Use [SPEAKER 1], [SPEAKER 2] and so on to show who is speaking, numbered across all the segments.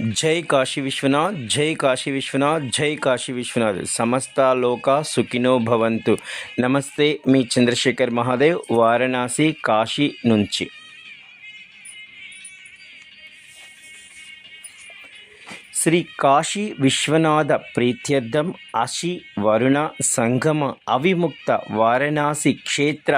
[SPEAKER 1] జై కాశీ విశ్వనాథ్ జై కాశీ విశ్వనాథ్ జై కాశీ విశ్వనాథ్. సమస్త లోక సుఖినో భవంతు. నమస్తే మీ చంద్రశేఖర్ మహాదేవ్ వారణాసి కాశీ నుంచి. శ్రీ కాశీ విశ్వనాథ ప్రీత్యర్థం అశి వరుణ సంగమ అవిముక్త వారణాసి క్షేత్ర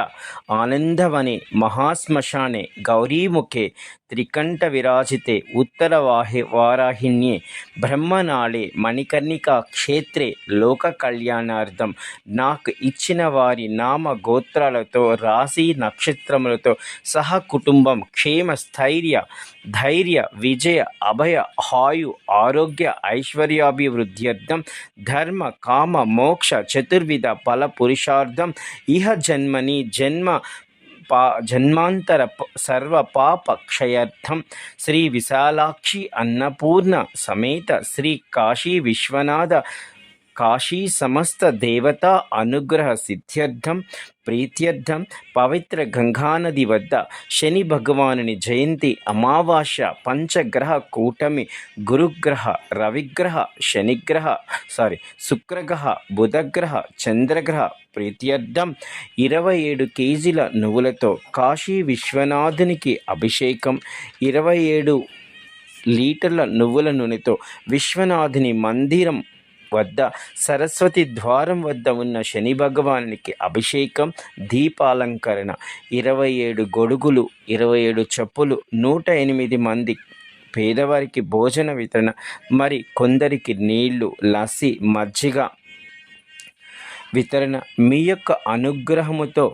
[SPEAKER 1] ఆనందవనే మహాశ్మశానే గౌరీముఖే త్రికంఠ విరాజితే ఉత్తరవాహి వారాహిణ్యే బ్రహ్మనాళే మణికర్ణికా క్షేత్రే లోక కళ్యాణార్థం. నాకు ఇచ్చిన వారి నామ గోత్రాలతో రాశి నక్షత్రములతో సహ కుటుంబం క్షేమ స్థైర్య ధైర్య విజయ అభయ హాయు ఆరు ఆరోగ్య ఐశ్వర్యాభివృద్ధ్యర్థం ధర్మ కామ మోక్ష చతుర్విధ ఫల పురుషార్థం ఇహ జన్మని జన్మ పా జన్మాంతర సర్వ పాప క్షయర్థం శ్రీ విశాలాక్షి అన్నపూర్ణ సమేత శ్రీ కాశీ విశ్వనాథ కాశీ సమస్త దేవత అనుగ్రహ సిద్ధ్యర్థం ప్రీత్యర్థం పవిత్ర గంగానది వద్ద శని భగవానుని జయంతి అమావాస్య పంచగ్రహ కూటమి గురుగ్రహ రవిగ్రహ శనిగ్రహ సారీ శుక్రగ్రహ బుధగ్రహ చంద్రగ్రహ ప్రీత్యర్థం ఇరవై ఏడు కేజీల నువ్వులతో కాశీ విశ్వనాథునికి అభిషేకం ఇరవై ఏడు లీటర్ల నువ్వుల నూనెతో విశ్వనాథుని మందిరం వద్ద సరస్వతి ద్వారం వద్ద ఉన్న శని భగవానునికి అభిషేకం దీపాలంకరణ ఇరవై ఏడు గొడుగులు ఇరవై ఏడు చెప్పులు నూట ఎనిమిది మంది పేదవారికి భోజన వితరణ మరి కొందరికి నీళ్ళు లస్సి మజ్జిగ వితరణ. మీ యొక్క అనుగ్రహముతో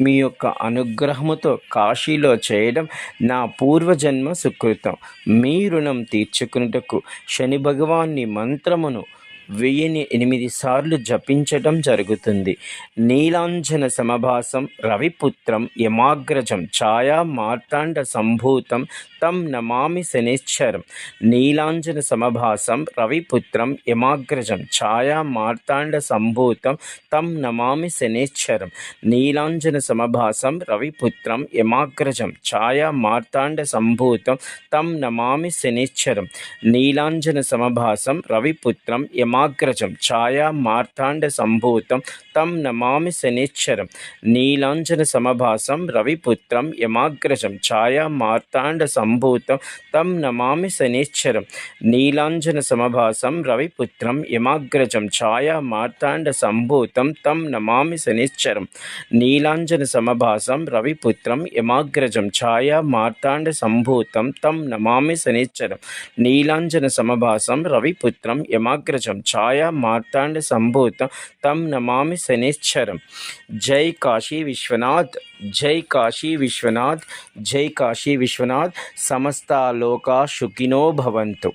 [SPEAKER 1] మీ యొక్క అనుగ్రహముతో కాశీలో చేయడం నా పూర్వజన్మ సుకృతం. మీ రుణం తీర్చుకున్నటకు శని భగవాన్ని మంత్రమును వెయ్యిని ఎనిమిది సార్లు జపించటం జరుగుతుంది. నీలాంజన సమభాసం రవిపుత్రం యమాగ్రజం ఛాయా మార్తాండ సంభూతం తం నమామి శనిశ్చరం. నీలాంజన సమభాసం రవిపుత్రం యమాగ్రజం ఛాయా మార్తాండ సంభూతం తం నమామి శనిశ్చరం. నీలాంజన సమభాసం రవిపుత్రం యమాగ్రజం ఛాయా మార్తాండ సంభూతం తం నమామి శనిశ్చరం. నీలాంజన సమభాసం రవిపుత్రం యమా సమాగ్రజం ఛాయా మార్తాండ సంభూతం తం నమామి శనిశ్చరం నీలాంజన సమభాసం రవిపుత్రం యమాగ్రజం ఛాయా మార్తాండ సంభూతం తం నమామి శనిశ్చరం నీలాంజన సమభాసం రవిపుత్రం యమాగ్రజం ఛాయా మార్తాండ సంభూతం తం నమామి శనిశ్చరం నీలాంజన సమభాసం రవిపుత్రం యమాగ్రజం ఛాయా మార్తాండ సంభూతం తం నమామి శనిశ్చరం నీలాంజన సమభాసం రవిపుత్రం యమాగ్రజం ఛాయా మార్తాండ సంభూతం. తం నమామి శనిశ్చరం. జై కాశీ విశ్వనాథ్ జై కాశీ విశ్వనాథ్ జై కాశీ విశ్వనాథ్. సమస్త లోకా సుఖినో భవంతు.